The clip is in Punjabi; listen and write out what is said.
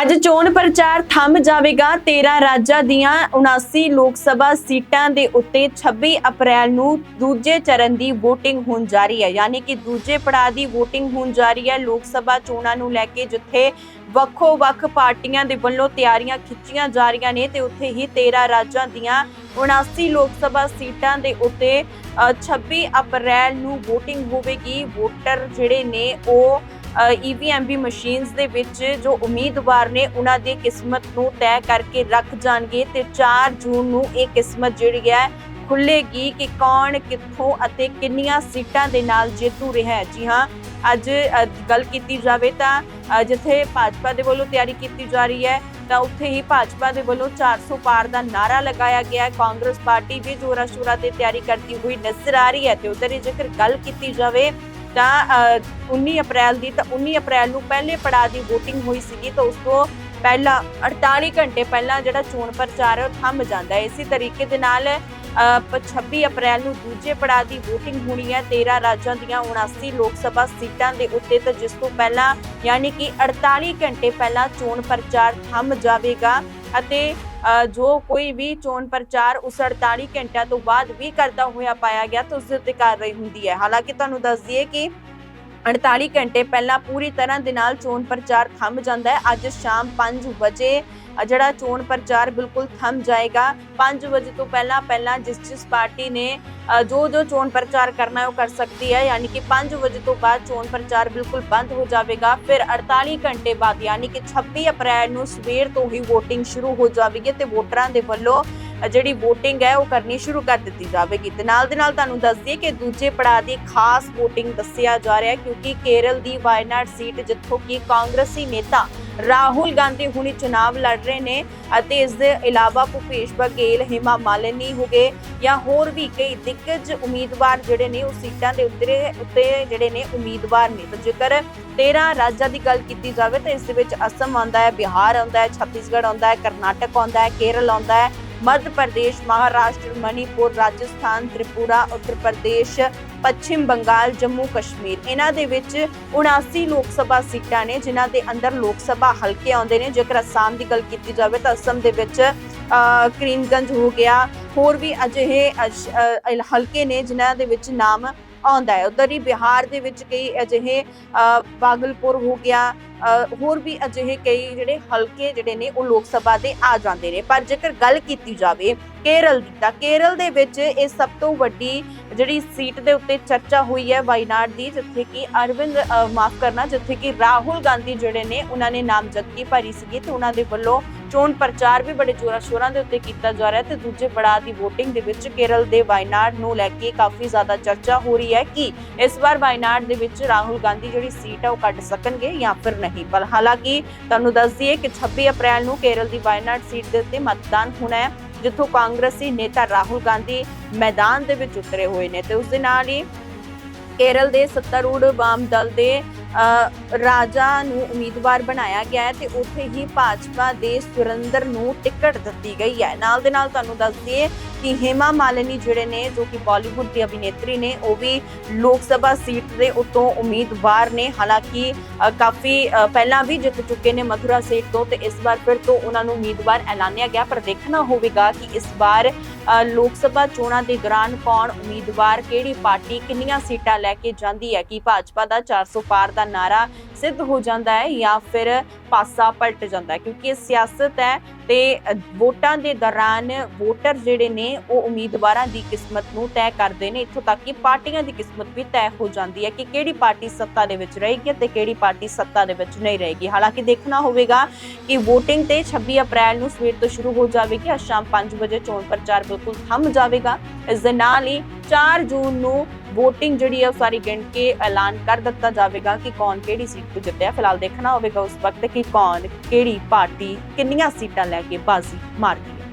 ਅੱਜ ਚੋਣ ਪ੍ਰਚਾਰ ਥੰਮ ਜਾਵੇਗਾ। 13 ਰਾਜਾਂ ਦੀਆਂ 79 ਲੋਕ ਸਭਾ ਸੀਟਾਂ ਦੇ ਉੱਤੇ 26 ਅਪ੍ਰੈਲ ਨੂੰ ਦੂਜੇ ਚਰਨ ਦੀ VOTING ਹੋਣ ਜਾ ਰਹੀ ਹੈ। ਯਾਨੀ ਕਿ ਦੂਜੇ ਪੜਾਅ ਦੀ VOTING ਹੋਣ ਜਾ ਰਹੀ ਹੈ। ਲੋਕ ਸਭਾ ਚੋਣਾਂ ਨੂੰ ਲੈ ਕੇ ਜਿੱਥੇ ਵੱਖੋ-ਵੱਖ ਪਾਰਟੀਆਂ ਦੇ ਵੱਲੋਂ ਤਿਆਰੀਆਂ ਖਿੱਚੀਆਂ ਜਾ ਰਹੀਆਂ ਨੇ ਤੇ ਉੱਥੇ ਹੀ 13 ਰਾਜਾਂ ਦੀਆਂ 79 ਲੋਕ ਸਭਾ ਸੀਟਾਂ ਦੇ ਉੱਤੇ ਅ, 26 ਅਪ੍ਰੈਲ ਨੂੰ VOTING ਹੋਵੇਗੀ। ਵੋਟਰ ਜਿਹੜੇ ਨੇ ਉਹ ਈਵੀਐਮਬੀ ਮਸ਼ੀਨਸ ਦੇ ਵਿੱਚ ਜੋ ਉਮੀਦਵਾਰ ਨੇ ਉਹਨਾਂ ਦੀ ਕਿਸਮਤ ਨੂੰ ਤੈਅ ਕਰਕੇ ਰੱਖ ਜਾਣਗੇ ਤੇ 4 ਜੂਨ ਨੂੰ ਇਹ ਕਿਸਮਤ ਜਿਹੜੀ ਹੈ ਖੁੱਲੇਗੀ ਕਿ ਕੌਣ ਕਿੱਥੋਂ ਅਤੇ ਕਿੰਨੀਆਂ ਸੀਟਾਂ ਦੇ ਨਾਲ ਜੇਤੂ ਰਿਹਾ ਹੈ। ਜੀ ਹਾਂ, ਅੱਜ ਗੱਲ ਕੀਤੀ ਜਾਵੇ ਤਾਂ ਜਿੱਥੇ ਭਾਜਪਾ ਦੇ ਵੱਲੋਂ ਤਿਆਰੀ ਕੀਤੀ ਜਾ ਰਹੀ ਹੈ, ਤਾਂ ਉੱਥੇ ਹੀ ਭਾਜਪਾ ਦੇ ਵੱਲੋਂ 400 ਪਾਰ ਦਾ ਨਾਰਾ ਲਗਾਇਆ ਗਿਆ ਹੈ। ਕਾਂਗਰਸ ਪਾਰਟੀ ਵੀ ਜੋਰਾ ਸ਼ੋਰਾ ਤੇ ਤਿਆਰੀ ਕਰਦੀ ਹੋਈ ਨਜ਼ਰ ਆ ਰਹੀ ਹੈ ਤੇ ਉਧਰ ਹੀ ਜੇਕਰ ਗੱਲ ਕੀਤੀ ਜਾਵੇ ਤਾਂ ਅ, 19 ਅਪ੍ਰੈਲ ਦੀ ਤਾਂ 19 ਅਪ੍ਰੈਲ ਨੂੰ ਪਹਿਲੇ ਪੜਾਅ ਦੀ VOTING ਹੋਈ ਸੀਗੀ ਤਾਂ ਉਸ ਤੋਂ ਪਹਿਲਾਂ 48 ਘੰਟੇ ਪਹਿਲਾਂ ਜਿਹੜਾ ਚੋਣ ਪ੍ਰਚਾਰ ਹੈ ਉਹ ਥੰਮ ਜਾਂਦਾ ਹੈ। ਇਸੇ ਤਰੀਕੇ ਦੇ ਨਾਲ ਅ, 26 ਅਪ੍ਰੈਲ ਨੂੰ ਦੂਜੇ ਪੜਾਅ ਦੀ VOTING ਹੋਣੀ ਹੈ। 13 ਰਾਜਾਂ ਦੀਆਂ 79 ਲੋਕ ਸਭਾ ਸੀਟਾਂ ਦੇ ਉੱਤੇ ਤਾਂ ਜਿਸ ਤੋਂ ਪਹਿਲਾਂ ਯਾਨੀ ਕਿ 48 ਘੰਟੇ ਪਹਿਲਾਂ ਚੋਣ ਪ੍ਰਚਾਰ ਥੰਮ ਜਾਵੇਗਾ ਅਤੇ ਜੋ ਕੋਈ ਵੀ ਚੋਣ ਪ੍ਰਚਾਰ ਉਸ 48 ਘੰਟਿਆਂ ਤੋਂ ਬਾਅਦ ਵੀ ਕਰਦਾ ਹੋਇਆ ਪਾਇਆ ਗਿਆ ਤਾਂ ਉਸ ਦੇ ਉੱਤੇ ਕਾਰਵਾਈ ਹੁੰਦੀ ਹੈ। ਹਾਲਾਂਕਿ ਤੁਹਾਨੂੰ ਦੱਸ ਦਈਏ ਕਿ 48 ਘੰਟੇ ਪਹਿਲਾਂ ਪੂਰੀ ਤਰ੍ਹਾਂ ਦੇ ਨਾਲ ਚੋਣ ਪ੍ਰਚਾਰ ਥੰਮ ਜਾਂਦਾ ਹੈ। ਅੱਜ ਸ਼ਾਮ 5 ਵਜੇ ਜਿਹੜਾ ਚੋਣ ਪ੍ਰਚਾਰ ਬਿਲਕੁਲ ਥੰਮ ਜਾਏਗਾ। 5 ਵਜੇ ਤੋਂ ਪਹਿਲਾਂ ਪਹਿਲਾਂ ਜਿਸ ਜਿਸ ਪਾਰਟੀ ਨੇ ਜੋ ਜੋ ਚੋਣ ਪ੍ਰਚਾਰ ਕਰਨਾ ਹੈ ਉਹ ਕਰ ਸਕਦੀ ਹੈ। ਯਾਨੀ ਕਿ 5 ਵਜੇ ਤੋਂ ਬਾਅਦ ਚੋਣ ਪ੍ਰਚਾਰ ਬਿਲਕੁਲ ਬੰਦ ਹੋ ਜਾਵੇਗਾ। ਫਿਰ 48 ਘੰਟੇ ਬਾਅਦ, ਯਾਨੀ ਕਿ 26 ਅਪ੍ਰੈਲ ਨੂੰ ਸਵੇਰ ਤੋਂ ਹੀ VOTING ਸ਼ੁਰੂ ਹੋ ਜਾਵੇਗੀ ਤੇ ਵੋਟਰਾਂ ਦੇ ਵੱਲੋਂ ਜਿਹੜੀ VOTING ਹੈ, ਉਹ ਕਰਨੀ ਸ਼ੁਰੂ ਕਰ ਦਿੱਤੀ ਜਾਵੇਗੀ। ਤੇ ਨਾਲ ਦੇ ਨਾਲ ਤੁਹਾਨੂੰ ਦੱਸ ਦਈਏ ਕਿ ਦੂਜੇ ਪੜਾਅ ਦੀ ਖਾਸ VOTING ਦੱਸਿਆ ਜਾ ਰਿਹਾ ਹੈ, ਕਿਉਂਕਿ ਕੇਰਲ ਦੀ ਵਾਇਨਾਡ ਸੀਟ ਜਿੱਥੋਂ ਕਿ ਕਾਂਗਰਸੀ ਨੇਤਾ ਰਾਹੁਲ ਗਾਂਧੀ ਹੁਣੀ ਚੁਣਾਵ ਲੜ ਰਹੇ ਨੇ ਅਤੇ ਇਸ ਦੇ ਇਲਾਵਾ ਭੁਪੇਸ਼ ਬਘੇਲ, ਹਿਮਾ ਮਾਲਿਨੀ ਹੋ ਗਏ ਜਾਂ ਹੋਰ ਵੀ ਕਈ ਦਿੱਗਜ ਉਮੀਦਵਾਰ ਜਿਹੜੇ ਨੇ, ਉਹ ਸੀਟਾਂ ਦੇ ਉੱਤੇ ਉੱਤੇ ਜਿਹੜੇ ਨੇ ਉਮੀਦਵਾਰ ਨੇ। ਤਾਂ ਜੇਕਰ 13 ਰਾਜਾਂ ਦੀ ਗੱਲ ਕੀਤੀ ਜਾਵੇ, ਤਾਂ ਇਸ ਦੇ ਵਿੱਚ ਅਸਮ ਆਉਂਦਾ ਹੈ, ਬਿਹਾਰ ਆਉਂਦਾ ਹੈ, ਛੱਤੀਸਗੜ੍ਹ ਆਉਂਦਾ ਹੈ, ਕਰਨਾਟਕ ਆਉਂਦਾ ਹੈ, ਕੇਰਲ ਆਉਂਦਾ ਹੈ ਮੱਧ ਪ੍ਰਦੇਸ਼ ਮਹਾਰਾਸ਼ਟਰ ਮਣੀਪੁਰ ਰਾਜਸਥਾਨ ਤ੍ਰਿਪੁਰਾ ਉੱਤਰ ਪ੍ਰਦੇਸ਼ ਪੱਛਮ ਬੰਗਾਲ ਜੰਮੂ ਕਸ਼ਮੀਰ ਇਹਨਾਂ ਦੇ ਵਿੱਚ 79 ਲੋਕ ਸਭਾ ਸੀਟਾਂ ਨੇ ਜਿਨ੍ਹਾਂ ਦੇ ਅੰਦਰ ਲੋਕ ਸਭਾ ਹਲਕੇ ਆਉਂਦੇ ਨੇ ਜੇਕਰ ਅਸਾਮ ਦੀ ਗੱਲ ਕੀਤੀ ਜਾਵੇ ਤਾਂ ਅਸਮ ਦੇ ਵਿੱਚ ਕਰੀਮਗੰਜ ਹੋ ਗਿਆ ਹੋਰ ਵੀ ਅਜਿਹੇ ਹਲਕੇ ਨੇ ਜਿਨ੍ਹਾਂ ਦੇ ਵਿੱਚ ਨਾਮ ਆਉਂਦਾ ਹੈ ਉਧਰ ਹੀ ਬਿਹਾਰ ਦੇ ਵਿੱਚ ਕਈ ਅਜਿਹੇ ਅ, ਹੋ ਗਿਆ ਹੋਰ ਵੀ ਅਜਿਹੇ ਕਈ ਜਿਹੜੇ ਹਲਕੇ ਜਿਹੜੇ ਨੇ ਉਹ ਲੋਕ ਸਭਾ ਦੇ ਆ ਜਾਂਦੇ ਨੇ। ਪਰ ਜੇਕਰ ਗੱਲ ਕੀਤੀ ਜਾਵੇ ਕੇਰਲ ਦੀ ਤਾਂ ਕੇਰਲ ਦੇ ਵਿੱਚ ਇਹ ਸਭ ਤੋਂ ਵੱਡੀ ਜਿਹੜੀ ਸੀਟ ਦੇ ਉੱਤੇ ਚਰਚਾ ਹੋਈ ਹੈ ਵਾਇਨਾਡ ਦੀ, ਜਿੱਥੇ ਕਿ ਅਰਵਿੰਦ ਮਾਫ ਕਰਨਾ, ਜਿੱਥੇ ਕਿ ਰਾਹੁਲ ਗਾਂਧੀ ਜਿਹੜੇ ਨੇ ਉਹਨਾਂ ਨੇ ਨਾਮਜ਼ਦਗੀ ਭਰੀ ਸੀਗੀ ਤੇ ਉਹਨਾਂ ਦੇ ਵੱਲੋਂ ਚੋਣ ਪ੍ਰਚਾਰ ਵੀ ਬੜੇ ਜ਼ੋਰਾਂ ਸ਼ੋਰਾਂ ਦੇ ਉੱਤੇ ਕੀਤਾ ਜਾ ਰਿਹਾ ਹੈ ਤੇ ਦੂਜੇ ਪੜਾਅ ਦੀ VOTING ਦੇ ਵਿੱਚ ਕੇਰਲ ਦੇ ਵਾਇਨਾਡ ਨੂੰ ਲੈ ਕੇ ਕਾਫੀ ਜ਼ਿਆਦਾ ਚਰਚਾ ਹੋ ਰਹੀ ਹੈ ਕਿ ਇਸ ਵਾਰ ਵਾਇਨਾਡ ਦੇ ਵਿੱਚ ਰਾਹੁਲ ਗਾਂਧੀ ਜਿਹੜੀ ਸੀਟ ਹੈ ਉਹ ਕੱਢ ਸਕਣਗੇ ਜਾਂ ਫਿਰ ਨਹੀਂ। ਪਰ ਹਾਲਾਂਕਿ ਤੁਹਾਨੂੰ ਦੱਸ ਦਈਏ ਕਿ 26 ਅਪ੍ਰੈਲ ਨੂੰ ਕੇਰਲ ਦੀ ਵਾਇਨਾਡ ਸੀਟ ਦੇ ਉੱਤੇ ਮਤਦਾਨ ਹੋਣਾ ਹੈ ਜਿੱਥੋਂ ਕਾਂਗਰਸੀ ਨੇਤਾ ਰਾਹੁਲ ਗਾਂਧੀ ਮੈਦਾਨ ਦੇ ਵਿੱਚ ਉਤਰੇ ਹੋਏ ਨੇ ਤੇ ਉਸ ਦੇ ਨਾਲ ਹੀ ਕੇਰਲ ਦੇ ਸੱਤਾਰੂੜ ਵਾਮ ਦਲ ਦੇ ਅ, ਰਾਜਾ ਨੂੰ ਉਮੀਦਵਾਰ ਬਣਾਇਆ ਗਿਆ ਹੈ ਤੇ ਉੱਥੇ ਹੀ ਭਾਜਪਾ ਦੇ ਸੁਰਿੰਦਰ ਨੂੰ ਟਿਕਟ ਦਿੱਤੀ ਗਈ ਹੈ। ਨਾਲ ਦੇ ਨਾਲ ਤੁਹਾਨੂੰ ਦੱਸ ਦਈਏ ਕਿ ਹੇਮਾ ਮਾਲਿਨੀ ਜਿਹੜੇ ਨੇ, ਜੋ ਕਿ ਬਾਲੀਵੁੱਡ ਦੀ ਅਭਿਨੇਤਰੀ ਨੇ, ਉਹ ਵੀ ਲੋਕ ਸਭਾ ਸੀਟ ਦੇ ਉਤੋਂ ਉਮੀਦਵਾਰ ਨੇ। ਹਾਲਾਂਕਿ ਕਾਫੀ ਪਹਿਲਾਂ ਵੀ ਜਿੱਤ ਚੁੱਕੇ ਨੇ ਮਥੁਰਾ ਸੀਟ ਤੋਂ ਤੇ ਇਸ ਵਾਰ ਫਿਰ ਤੋਂ ਉਹਨਾਂ ਨੂੰ ਉਮੀਦਵਾਰ ਐਲਾਨਿਆ ਗਿਆ। ਪਰ ਦੇਖਣਾ ਹੋਵੇਗਾ ਕਿ ਇਸ ਵਾਰ ਲੋਕ ਸਭਾ ਚੋਣਾਂ ਦੇ ਦੌਰਾਨ ਕੌਣ ਉਮੀਦਵਾਰ ਕਿਹੜੀ ਪਾਰਟੀ ਕਿੰਨੀਆਂ ਸੀਟਾਂ ਲੈ ਕੇ ਜਾਂਦੀ ਹੈ, ਕਿ ਭਾਜਪਾ ਦਾ 400 ਪਾਰ ਦਾ ਨਾਰਾ ਸਿੱਧ ਹੋ ਜਾਂਦਾ ਹੈ ਜਾਂ ਫਿਰ ਪਾਸਾ ਪਲਟ ਜਾਂਦਾ ਹੈ? ਕਿਉਂਕਿ ਇਹ ਸਿਆਸਤ ਹੈ ਤੇ ਵੋਟਾਂ ਦੇ ਦੌਰਾਨ ਵੋਟਰ ਜਿਹੜੇ ਨੇ, ਉਹ ਉਮੀਦਵਾਰਾਂ ਦੀ ਕਿਸਮਤ ਨੂੰ ਤੈਅ ਕਰਦੇ ਨੇ। ਇੱਥੋਂ ਤੱਕ ਕਿ ਪਾਰਟੀਆਂ ਦੀ ਕਿਸਮਤ ਵੀ ਤੈਅ ਹੋ ਜਾਂਦੀ ਹੈ ਕਿ ਕਿਹੜੀ ਪਾਰਟੀ ਸੱਤਾ ਦੇ ਵਿੱਚ ਰਹੇਗੀ ਤੇ ਕਿਹੜੀ ਪਾਰਟੀ ਸੱਤਾ ਦੇ ਵਿੱਚ ਨਹੀਂ ਰਹੇਗੀ। ਹਾਲਾਂਕਿ ਦੇਖਣਾ ਹੋਵੇਗਾ ਕਿ VOTING ਤੇ 26 ਅਪ੍ਰੈਲ ਨੂੰ ਸਵੇਰ ਤੋਂ ਸ਼ੁਰੂ ਹੋ ਜਾਵੇਗੀ ਅੱਜ ਸ਼ਾਮ 5 ਵਜੇ ਚੋਣ ਪ੍ਰਚਾਰ ਬਿਲਕੁਲ ਥੰਮ ਜਾਵੇਗਾ। ਇਸ ਦੇ ਨਾਲ ਹੀ 4 ਜੂਨ ਨੂੰ VOTING ਜਿਹੜੀ ਹੈ ਉਹ ਸਾਰੀ ਗਿਣ ਕੇ ਐਲਾਨ ਕਰ ਦਿੱਤਾ ਜਾਵੇਗਾ ਕਿ ਕੌਣ ਕਿਹੜੀ ਸੀਟ ਤੋਂ ਜਿੱਤਿਆ। ਫਿਲਹਾਲ ਦੇਖਣਾ ਹੋਵੇਗਾ ਉਸ ਵਕਤ ਕਿ ਕੌਣ ਕਿਹੜੀ ਪਾਰਟੀ ਕਿੰਨੀਆਂ ਸੀਟਾਂ ਲੈ ਕੇ ਬਾਜ਼ੀ ਮਾਰਦੀ ਹੈ।